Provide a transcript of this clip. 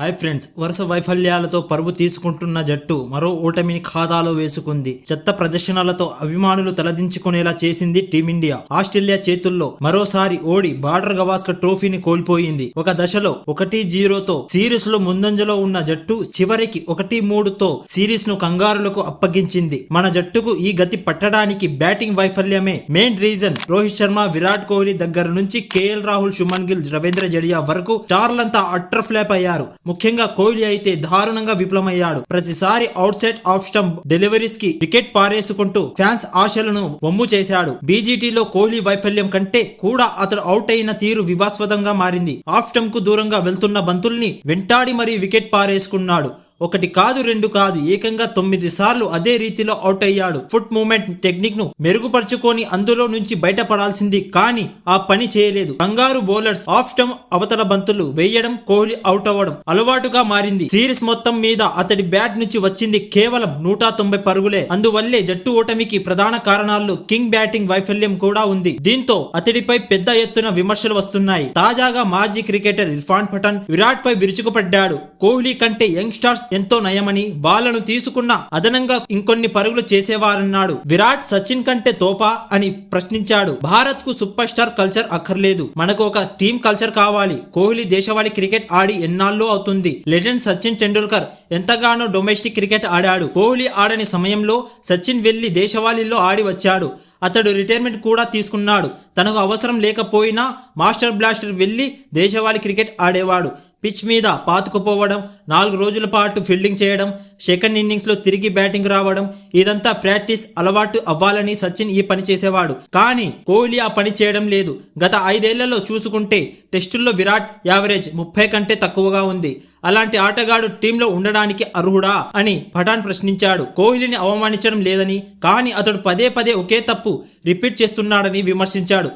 Hi friends వరుస వైఫల్యాలతో పరువు తీసుకుంటున్న జట్టు మరో ఓటమిని ఖాతాలో వేసుకుంది. చెత్త ప్రదర్శనలతో అభిమానులు తలదించుకునేలా చేసింది టీమిండియా. ఆస్ట్రేలియా చేతుల్లో మరోసారి ఓడి బార్డర్ గవాస్కర్ ట్రోఫీని కోల్పోయింది. ఒక దశలో ఒకటి జీరోతో సిరీస్లో ముందంజలో ఉన్న జట్టు చివరికి ఒకటి మూడుతో సిరీస్ను కంగారులకు అప్పగించింది. మన జట్టుకు ఈ గతి పట్టడానికి బ్యాటింగ్ వైఫల్యమే మెయిన్ రీజన్ రోహిత్ శర్మ విరాట్ కోహ్లీ దగ్గర నుంచి కేఎల్ రాహుల్ శుమన్ గిల్ రవీంద్ర జడియా వరకు స్టార్లంతా అట్టర్ ఫ్లాప్ అయ్యారు. ముఖ్యంగా కోహ్లీ అయితే దారుణంగా విఫలమయ్యాడు. ప్రతిసారి అవుట్ సైడ్ ఆఫ్ స్టంప్ డెలివరీస్కి వికెట్ పారేసుకుంటూ ఫ్యాన్స్ ఆశలను వమ్ము చేశాడు. బీజీటీలో కోహ్లీ వైఫల్యం కంటే కూడా అతడు అవుట్ అయిన తీరు వివాస్పదంగా మారింది. ఆఫ్ స్టంప్కు దూరంగా వెళ్తున్న బంతుల్ని వెంటాడి మరీ వికెట్ పారేసుకున్నాడు. ఒకటి కాదు రెండు కాదు ఏకంగా తొమ్మిది సార్లు అదే రీతిలో అవుట్ అయ్యాడు. ఫుట్ మూమెంట్ టెక్నిక్ను మెరుగుపరుచుకొని అందులో నుంచి బయటపడాల్సింది కానీ ఆ పని చేయలేదు. కంగారు బౌలర్స్ ఆఫ్ టమ్ అవతల బంతులు వేయడం కోహ్లీ అవుట్ అవ్వడం అలవాటుగా మారింది. సిరీస్ మొత్తం మీద అతడి బ్యాట్ నుంచి వచ్చింది కేవలం నూట తొంభై పరుగులే. అందువల్లే జట్టు ఓటమికి ప్రధాన కారణాల్లో కింగ్ బ్యాటింగ్ వైఫల్యం కూడా ఉంది. దీంతో అతడిపై పెద్ద ఎత్తున విమర్శలు వస్తున్నాయి. తాజాగా మాజీ క్రికెటర్ ఇర్ఫాన్ పఠాన్ విరాట్ పై విరుచుకుపడ్డాడు. కోహ్లీ కంటే యంగ్ స్టార్స్ ఎంతో నయమని వాళ్ళను తీసుకున్న అదనంగా ఇంకొన్ని పరుగులు చేసేవారన్నాడు. విరాట్ సచిన్ కంటే తోపా అని ప్రశ్నించాడు. భారత్కు సూపర్ స్టార్ కల్చర్ అక్కర్లేదు. మనకు ఒక టీం కల్చర్ కావాలి. కోహ్లీ దేశవాళీ క్రికెట్ ఆడి ఎన్నాళ్ళు అవుతుంది. లెజెండ్ సచిన్ టెండూల్కర్ ఎంతగానో డొమెస్టిక్ క్రికెట్ ఆడాడు. కోహ్లీ ఆడని సమయంలో సచిన్ వెళ్ళి దేశవాళీలో ఆడి వచ్చాడు. అతడు రిటైర్మెంట్ కూడా తీసుకున్నాడు. తనకు అవసరం లేకపోయినా మాస్టర్ బ్లాస్టర్ వెళ్ళి దేశవాళీ క్రికెట్ ఆడేవాడు. పిచ్ మీద పాతుకుపోవడం నాలుగు రోజుల పాటు ఫీల్డింగ్ చేయడం సెకండ్ ఇన్నింగ్స్లో తిరిగి బ్యాటింగ్ రావడం ఇదంతా ప్రాక్టీస్ అలవాటు అవ్వాలని సచిన్ ఈ పని చేసేవాడు. కానీ కోహ్లీ ఆ పని చేయడం లేదు. గత ఐదేళ్ళలో చూసుకుంటే టెస్టుల్లో విరాట్ యావరేజ్ ముప్పై కంటే తక్కువగా ఉంది. అలాంటి ఆటగాడు టీంలో ఉండడానికి అర్హుడా అని పఠాన్ ప్రశ్నించాడు. కోహ్లీని అవమానించడం లేదని కానీ అతడు పదే పదే ఒకే తప్పు రిపీట్ చేస్తున్నాడని విమర్శించాడు.